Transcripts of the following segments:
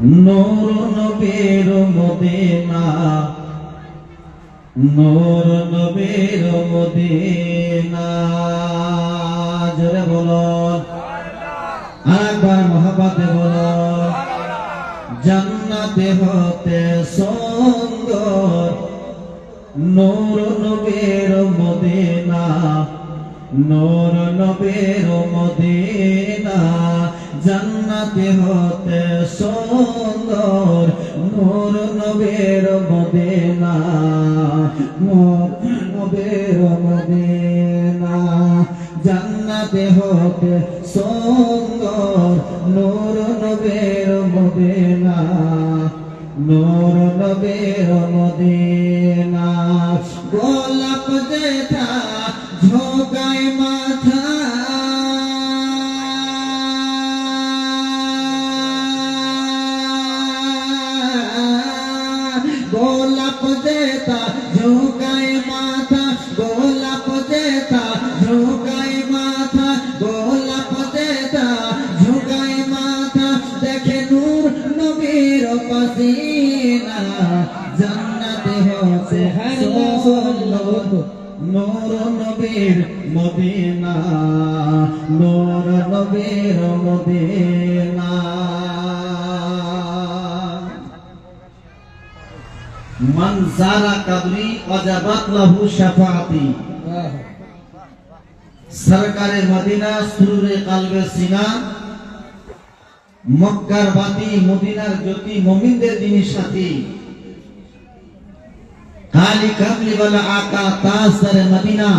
নূর নবীর মদিনা। নূর নবীর মদিনা। জোরে বলুন আরেকবার মহাবাতে বলুন জান্নাতে হতে সুন্দর। নূর নবীর মদিনা। নূর নবীর মদিনা। জান্নাতে হতে সুন্দর, নূর নবীর মদিনা, নূর নবীর মদিনা। জান্নাতে হতে সুন্দর, নূর নবীর মদিনা, নূর নবীর মদিনা। নবীর মদিনা, নূর নবীর মদিনা। মান জারা কাবরি ওয়াজাবাত লাহু শাফাআতি। সরকারে মদিনা সুরুরে কালবে সিনা। মক্কার বাতি মদিনার জ্যোতি মুমিনদের যিনি সাথী। কালি কামলি ওয়ালা আকা তাসরে মদিনা।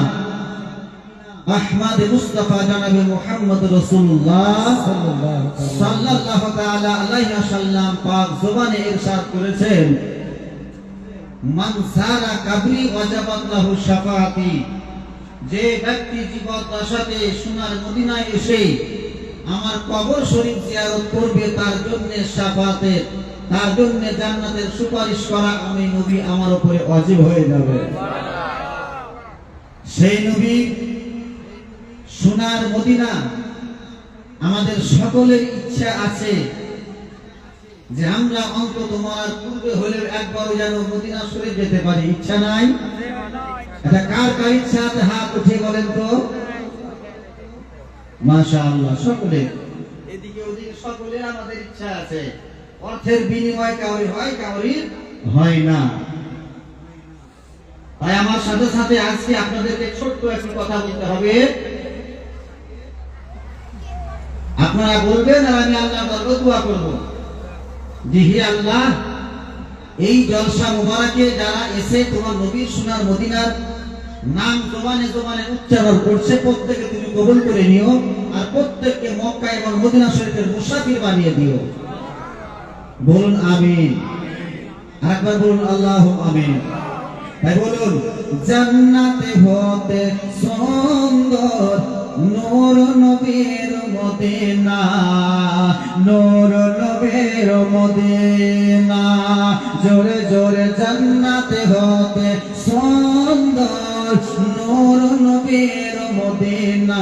আহমদ মুস্তাফা জনাবে মুহাম্মদ রাসূলুল্লাহ সাল্লাল্লাহু তাআলা আলাইহি পাক জবানে ইরশাদ করেছেন। মান সারা কাবরি ওয়াজাবাত যে ব্যক্তি জীবন দশাতে সোনার মদিনায় এসে আমার কবর শরীফ জিয়ারত করবে, তার জন্য শাফাতের তার জন্য জান্নাতের সুপারিশ করা আমি নবী আমার উপরে অজীব হয়ে যাবে। সেই নবী সোনার মদিনা। আমাদের সকলের ইচ্ছা আছে যে আমরা অন্তত মরার পূর্বে হলেও একবারও যেন মদিনা শরীফ যেতে পারি। ইচ্ছা নাই? এটা কার কার ইচ্ছা আছে? হাত উঠে বলেন তো। সকলে এদিকে ওদিকে সকলের আমাদের ইচ্ছা আছে। অর্থের বিনিময় কাউরি হয় কাউরি হয় না। তাই আমার সাথে সাথে আজকে আপনাদেরকে ছোট্ট একটি কথা বলতে হবে। আপনারা বলবেন আর আমি আল্লাহ দোয়া করব। যে হে আল্লাহ, এই জলসা মুবারকে যারা এসে তোমার নবীর সোনার মদিনার নাম জবানে জবানে উচ্চারণ করছে প্রত্যেকে তুমি কবুল করে নিও আর প্রত্যেককে মক্কা এবং মদিনা শরীফের মুসাফির বানিয়ে দিও। বলুন আমিন। আরেকবার বলুন আল্লাহ, আমিন। তাই বলুন, জান্নাতে হতে সুন্দর নূর নবীর মদিনা, নূর নবীর মদিনা। জোরে জোরে জান্নাতে হতে সুন্দর নূর নবীর মদিনা,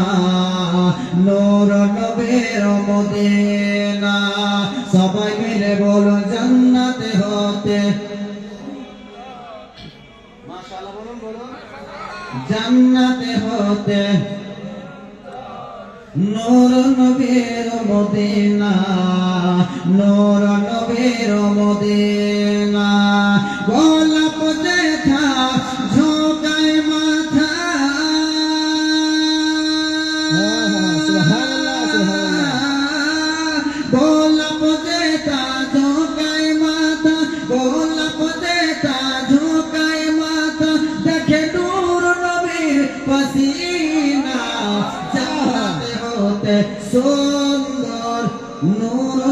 নূর নবীর মদিনা। সবাই মিলে বলো জান্নাতে হতে। মাশাআল্লাহ জান্নাতে হতে। নূর নবীর মদিনা নূর নবীর মদিনা।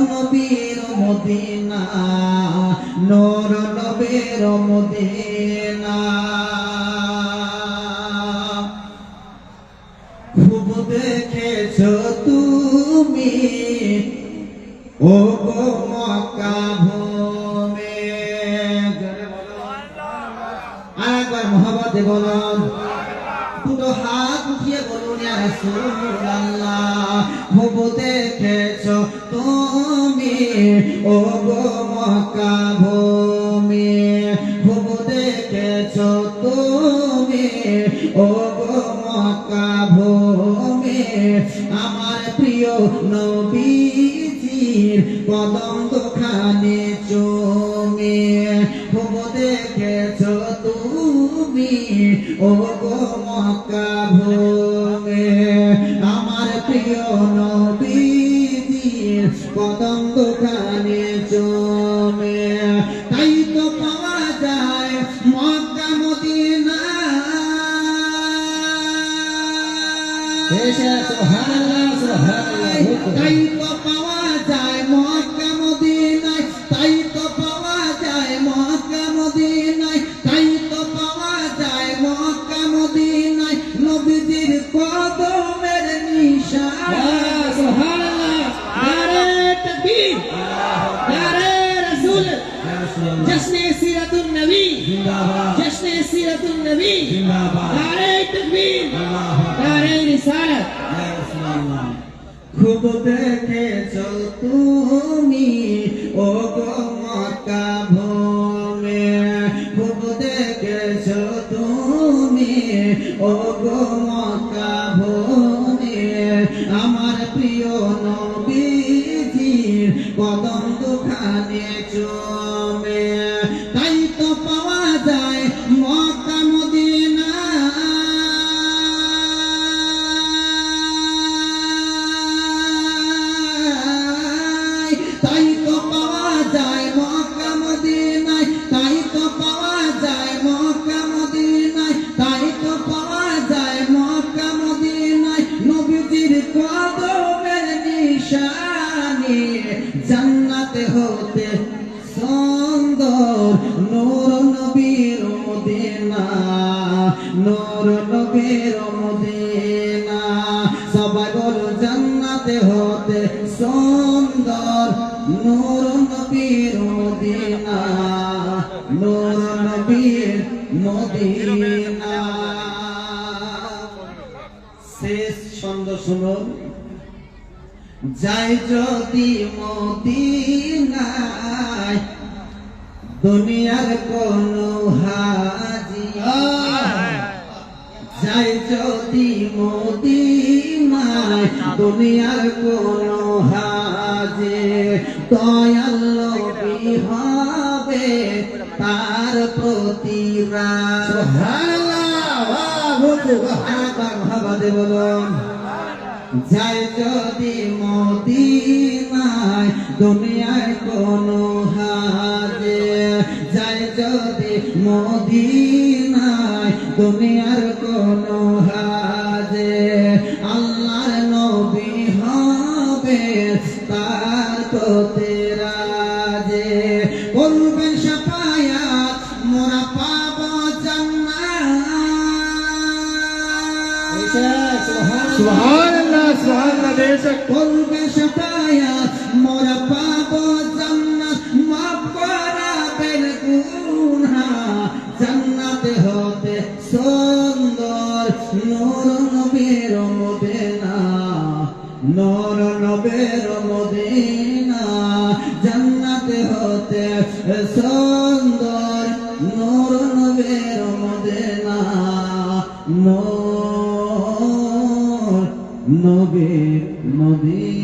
নবীর মদিনা, নূর নবীর মদিনা। খুব দেখেছ তুমি? ও গো মক্কা ভূমে। আরেকবার মহাবাদে বলুন দুটো হাত উঠিয়ে বলুন খুব দেখেছ তুমি? ও গো মক্কা ভূমি খুব দেখেছ তুমি? ও গো মক্কা ভূমি, আমার প্রিয় নবীজির কদম তুমি ও গো মক্কা ভূমি আমার প্রিয় নবীজির কদম দোকানে চুমি তাই তো পাওয়া যায় মক্কা মদিনা। তাই তো পাওয়া যায় মক্কা নবীজির কদমের জশ্নে সিরাতুন নবী। জশ্নে সিরাতুন নবী। নারে তাকবীর। নারে রিসালাত। খুব দেখেছ তুমি ও গো মক্কা ও গো মক্কা ভূমে আমার প্রিয় নবীজির কদম দুখানে চমে। তাই তো পাওয়া যায় মক্কা মদিনা। তাই তো পাওয়া যায় সুন্দর। নূর নবীর মদিনা, নূর নবীর মদিনা। সবাই বলো, জান্নাতে হতে সুন্দর। নূর নবীর মদিনা, নূর নবীর মদিনা। শেষ ছন্দ শুনুন। যাই যদি মদিনায় দুনিয়ার কোন হাজি যাই যদি মদিনায় দুনিয়ার কোন হাজে দয়াল হবে তার প্রতি রাজ ভাবাদে বলুন যাই যদি মদিনায় দুনিয়ায় কোন হাজে। যাই যদি মদিনায় দুনিয়ার কোন হাজে। বাংলাদেশ করবে সাফায়া মোরা পাব জান্নাত মাফ করাবেন গুনা জান্নাতে হবে সুন্দর নূর নবীর মদিনা নূর নবীর মদিনা জান্নাতে হতে সুন্দর, নূর নবীর মদিনা, নূর নবীর নদী